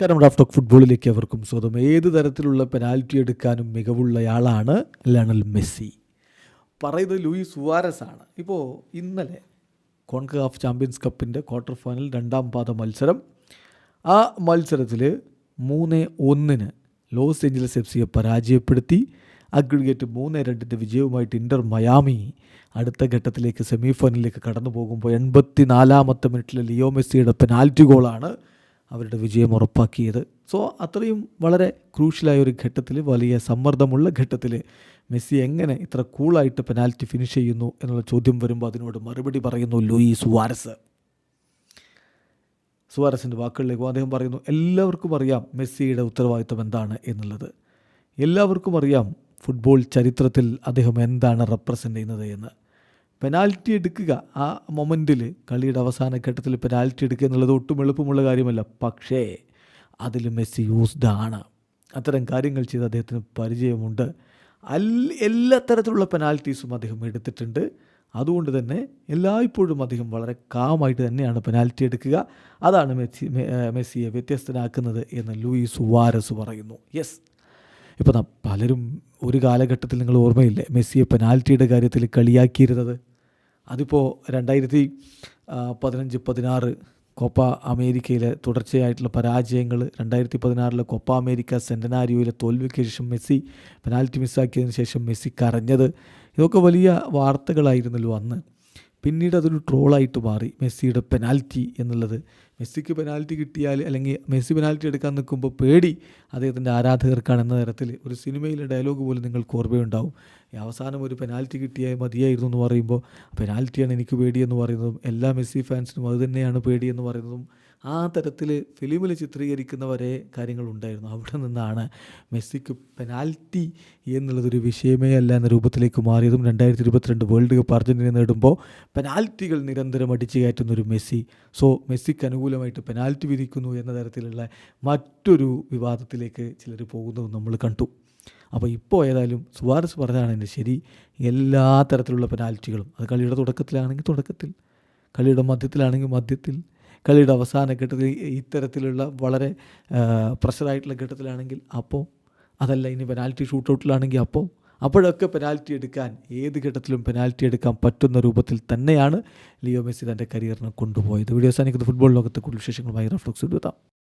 കാരണം Raf talk ഫുട്ബോളിലേക്ക് അവർക്കും സ്വതം ഏത് തരത്തിലുള്ള പെനാൽറ്റി എടുക്കാനും മികവുള്ളയാളാണ് ലണൽ മെസ്സി. പറയുന്നത് ലൂയിസ് സുവാരസ് ആണ് ഇപ്പോൾ ഇന്നലെ കോൺകാഫ് ചാമ്പ്യൻസ് കപ്പിന്റെ ക്വാർട്ടർ ഫൈനൽ രണ്ടാം പാദ മത്സരം. ആ മത്സരത്തിൽ മൂന്ന് ഒന്നിന് ലോസ് ഏഞ്ചലസ് എഫ് സിയെ പരാജയപ്പെടുത്തി. അഗ്രിഗേറ്റ് മൂന്ന് രണ്ടിന്റെ വിജയവുമായിട്ട് ഇന്റർ മയാമി അടുത്ത ഘട്ടത്തിലേക്ക് സെമി ഫൈനലിലേക്ക് കടന്നു പോകുമ്പോൾ എൺപത്തി നാലാമത്തെ മിനിറ്റിലെ ലിയോ മെസ്സിയുടെ പെനാൽറ്റി ഗോളാണ് അവരുടെ വിജയം ഉറപ്പാക്കിയത്. സോ അത്രയും വളരെ ക്രൂഷ്യലായ ഒരു ഘട്ടത്തിൽ വലിയ സമ്മർദ്ദമുള്ള ഘട്ടത്തിൽ മെസ്സി എങ്ങനെ ഇത്ര കൂളായിട്ട് പെനാൽറ്റി ഫിനിഷ് ചെയ്യുന്നു എന്നുള്ള ചോദ്യം വരുമ്പോൾ അതിനോട് മറുപടി പറയുന്നു ലൂയി സുവാരസ്. സുവാരസിന്റെ വാക്കുകളിലേക്ക് അദ്ദേഹം പറയുന്നു എല്ലാവർക്കും അറിയാം മെസ്സിയുടെ ഉത്തരവാദിത്വം എന്താണ് എന്നുള്ളത്. എല്ലാവർക്കും അറിയാം ഫുട്ബോൾ ചരിത്രത്തിൽ അദ്ദേഹം എന്താണ് റെപ്രസെന്റ് ചെയ്യുന്നത് എന്ന്. പെനാൽറ്റി എടുക്കുക ആ മൊമെന്റിൽ കളിയുടെ അവസാന ഘട്ടത്തിൽ പെനാൽറ്റി എടുക്കുക എന്നുള്ളത് ഒട്ടും എളുപ്പമുള്ള കാര്യമല്ല. പക്ഷേ അതിൽ മെസ്സി യൂസ്ഡ് ആണ്. അത്തരം കാര്യങ്ങൾ ചെയ്ത് അദ്ദേഹത്തിന് പരിചയമുണ്ട്. അൽ എല്ലാ തരത്തിലുള്ള പെനാൽറ്റീസും അദ്ദേഹം എടുത്തിട്ടുണ്ട്. അതുകൊണ്ട് തന്നെ എല്ലായ്പ്പോഴും അദ്ദേഹം വളരെ കാമായിട്ട് തന്നെയാണ് പെനാൽറ്റി എടുക്കുക. അതാണ് മെസ്സി മെസ്സിയെ വ്യത്യസ്തനാക്കുന്നത് എന്ന് ലൂയിസ് വാരസ് പറയുന്നു. യെസ് ഇപ്പോൾ പലരും ഒരു കാലഘട്ടത്തിൽ നിങ്ങൾ ഓർമ്മയില്ലേ മെസ്സിയെ പെനാൽറ്റിയുടെ കാര്യത്തിൽ കളിയാക്കിയിരുന്നത്? അതിപ്പോൾ രണ്ടായിരത്തി പതിനഞ്ച് പതിനാറ് കോപ്പ അമേരിക്കയിലെ തുടർച്ചയായിട്ടുള്ള പരാജയങ്ങൾ രണ്ടായിരത്തി പതിനാറിലെ കോപ്പ അമേരിക്ക സെന്റനാരിയോയിലെ തോൽവിക്ക് ശേഷം മെസ്സി പെനാൽറ്റി മിസ്സാക്കിയതിന് ശേഷം മെസ്സി കരഞ്ഞത്. ഇതൊക്കെ വലിയ വാർത്തകളായിരുന്നല്ലോ അന്ന്. പിന്നീട് അതൊരു ട്രോളായിട്ട് മാറി. മെസ്സിയുടെ പെനാൽറ്റി എന്നുള്ളത്. മെസ്സിക്ക് പെനാൽറ്റി കിട്ടിയാൽ അല്ലെങ്കിൽ മെസ്സി പെനാൽറ്റി എടുക്കാൻ നിൽക്കുമ്പോൾ പേടി അദ്ദേഹത്തിന്റെ ആരാധകർക്കാണ് എന്ന തരത്തിൽ ഒരു സിനിമയിലെ ഡയലോഗ് പോലും നിങ്ങൾക്ക് ഓർമ്മയുണ്ടാവും. അവസാനം ഒരു പെനാൽറ്റി കിട്ടിയാൽ മതിയായിരുന്നു എന്ന് പറയുമ്പോൾ പെനാൽറ്റിയാണ് എനിക്ക് പേടിയെന്ന് പറയുന്നതും എല്ലാ മെസ്സി ഫാൻസിനും അതുതന്നെയാണ് പേടിയെന്ന് പറയുന്നതും ആ തരത്തിൽ ഫിലിമിൽ ചിത്രീകരിക്കുന്ന വരെ കാര്യങ്ങളുണ്ടായിരുന്നു. അവിടെ നിന്നാണ് മെസ്സിക്ക് പെനാൽറ്റി എന്നുള്ളതൊരു വിഷയമേ അല്ല എന്ന രൂപത്തിലേക്ക് മാറിയതും രണ്ടായിരത്തി ഇരുപത്തിരണ്ട് വേൾഡ് കപ്പ് അർജന്റീന നേടുമ്പോൾ പെനാൽറ്റികൾ നിരന്തരം അടിച്ചു കയറ്റുന്ന ഒരു മെസ്സി. സോ മെസ്സിക്ക് അനുകൂലമായിട്ട് പെനാൽറ്റി വിധിക്കുന്നു എന്ന തരത്തിലുള്ള മറ്റൊരു വിവാദത്തിലേക്ക് ചിലർ പോകുന്നതും നമ്മൾ കണ്ടു. അപ്പോൾ ഇപ്പോൾ ഏതായാലും സുവാരസ് പറഞ്ഞതാണ് എന്റെ ശരി. എല്ലാ തരത്തിലുള്ള പെനാൽറ്റികളും അത് കളിയുടെ തുടക്കത്തിലാണെങ്കിൽ തുടക്കത്തിൽ കളിയുടെ മധ്യത്തിലാണെങ്കിൽ മധ്യത്തിൽ കളിയുടെ അവസാന ഘട്ടത്തിൽ ഇത്തരത്തിലുള്ള വളരെ പ്രഷറായിട്ടുള്ള ഘട്ടത്തിലാണെങ്കിൽ അപ്പോൾ അതല്ല ഇനി പെനാൽറ്റി ഷൂട്ടൗട്ടിലാണെങ്കിൽ അപ്പോൾ അപ്പോഴൊക്കെ പെനാൽറ്റി എടുക്കാൻ ഏത് ഘട്ടത്തിലും പെനാൽറ്റി എടുക്കാൻ പറ്റുന്ന രൂപത്തിൽ തന്നെയാണ് ലിയോ മെസ്സി തന്റെ കരിയറിനെ കൊണ്ടുപോയത്. വീഡിയോ അവസാനിക്കുന്ന ഫുട്ബോൾ ലോകത്തെ കൂടുതൽ വിശേഷങ്ങളുമായി റഫ്ലോക്സ് എടുത്താം